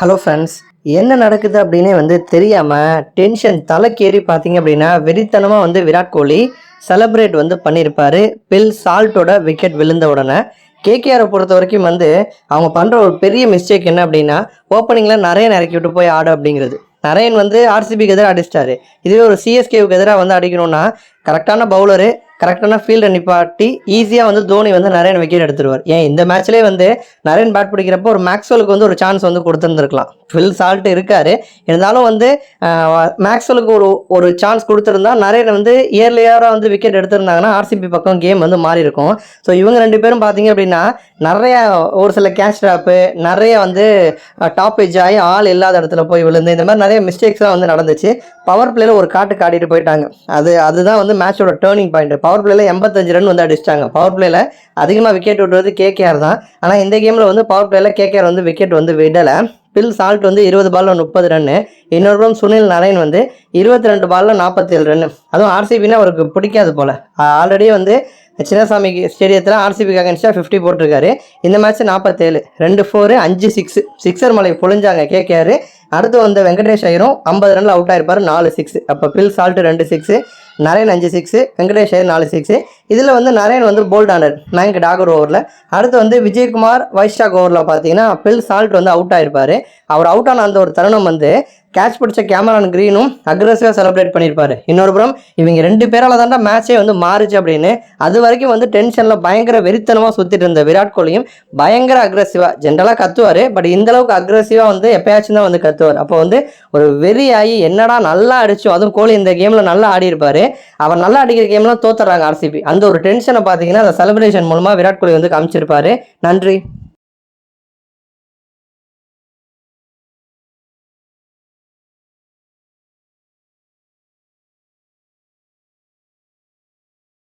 Hello friends என்ன நடக்குது அப்படின்னே வந்து தெரியாமல் டென்ஷன் தலைக்கேறி பார்த்தீங்க அப்படின்னா வெறித்தனமாக வந்து விராட் கோலி செலப்ரேட் வந்து பண்ணியிருப்பார். பில் சால்ட்டோட விக்கெட் விழுந்த உடனே கேகேஆரை பொறுத்த வரைக்கும் வந்து அவங்க பண்ணுற ஒரு பெரிய மிஸ்டேக் என்ன அப்படின்னா ஓப்பனிங்கில் நிறைய இறக்கி விட்டு போய் ஆடு அப்படிங்கிறது. நரேன் வந்து ஆர்சிபிக்கு எதிராக அடிச்சிட்டாரு. இதுவே ஒரு சிஎஸ்கேவுக்கு எதிராக வந்து அடிக்கணும்னா கரெக்டான பவுலரு கரெக்டான ஃபீல்டை நிப்பாட்டி ஈஸியாக வந்து தோனி வந்து நரேன் விக்கெட் எடுத்துருவார். ஏன் இந்த மேட்ச்லேயே வந்து நரேன் பேட் பிடிக்கிறப்போ ஒரு மேக்ஸ்வெலுக்கு வந்து ஒரு சான்ஸ் வந்து கொடுத்துருந்துருக்கலாம். ஃபில் சால்ட் இருக்காரு. இருந்தாலும் வந்து மேக்ஸ்வெலுக்கு ஒரு ஒரு சான்ஸ் கொடுத்துருந்தா நரேன் வந்து இயர்லியராக வந்து விக்கெட் எடுத்திருந்தாங்கன்னா ஆர்சிபி பக்கம் கேம் வந்து மாறி இருக்கும் ஸோ இவங்க ரெண்டு பேரும் பார்த்தீங்க அப்படின்னா நிறைய ஒரு சில கேஷ் ட்ராப்பு நிறைய வந்து டாப் எஜ் ஆகி ஆள் இல்லாத இடத்துல போய் விழுந்து இந்த மாதிரி நிறைய மிஸ்டேக்ஸ்லாம் வந்து நடந்துச்சு. பவர் பிளேயில் ஒரு காட்டு காட்டிட்டு போயிட்டாங்க. அது அதுதான் வந்து மேட்சோட டேர்னிங் பாயிண்ட் பவர் பிளேயில் எண்பத்தஞ்சு ரன் வந்து அடிச்சிட்டாங்க. பவர் பிளேயில் அதிகமாக விக்கெட் விட்டுறது கேகேஆர் தான். ஆனால் இந்த கேமில் வந்து பவர் பிளேயில் கேகேஆர் வந்து விக்கெட் வந்து விடலை. பில் சால்ட் வந்து இருபது பாலில் முப்பது ரன்னு இன்னொரு புறம் சுனில் நரேன் வந்து இருபத்தி ரெண்டு பாலில் நாற்பத்தேழு ரன்னு அதுவும் ஆர்சிபின்னா அவருக்கு பிடிக்காது போல். ஆல்ரெடி வந்து சின்னசாமி ஸ்டேடியத்தில் ஆர்சிபிக்கு அகேன்ஸ்டாக ஃபிஃப்டி போட்டிருக்காரு. இந்த மேட்ச் நாற்பத்தேழு ரெண்டு ஃபோரு அஞ்சு சிக்ஸ் சிக்ஸர் மலை பொழிஞ்சாங்க கேகேஆர். அடுத்து வந்து வெங்கடேஷ் ஐயரும் ஐம்பது ரனில் அவுட் ஆயிருப்பார் நாலு சிக்ஸ் அப்போ பில் சால்ட்டு ரெண்டு சிக்ஸு நரேன் அஞ்சு சிக்ஸு வெங்கடேஷ் ஐயர் நாலு சிக்ஸு இதில் வந்து நரேன் வந்து போல்ட் ஆனர் மேங்க் டாகர் ஓவரில் அடுத்து வந்து விஜயகுமார் வைஷாக் ஓவரில் பார்த்தீங்கன்னா பில் சால்ட் வந்து அவுட் ஆயிருப்பார். அவர் அவுட் ஆன அந்த ஒரு தருணம் வந்து கேட்ச் பிடிச்ச கேமரான் கிரீனும் அக்ரஸிவாக செலிப்ரேட் பண்ணியிருப்பாரு இன்னொரு புறம் இவங்க ரெண்டு பேரால் தாண்டா மேட்சே வந்து மாறுச்சு அப்படின்னு. அது வரைக்கும் வந்து டென்ஷனில் பயங்கர வெறித்தனமாக சுற்றிட்டு இருந்த விராட் கோலியும் பயங்கர அக்ரஸிவாக ஜென்ரலாக கத்துவார். பட் இந்தளவுக்கு அக்ரஸிவாக வந்து எப்பயாச்சும் தான் வந்து கத்துவார். அப்போ வந்து ஒரு வெறி ஆகி என்னடா நல்லா அடிச்சோம் அதுவும் கோலி இந்த கேமில் நல்லா ஆடி அவர் நல்லா அடிக்கிற கேம்லாம் தோத்துறாங்க ஆர்சிபி அந்த ஒரு டென்ஷனை பார்த்தீங்கன்னா அந்த செலிப்ரேஷன் மூலமாக விராட் கோலி வந்து காமிச்சிருப்பாரு. நன்றி.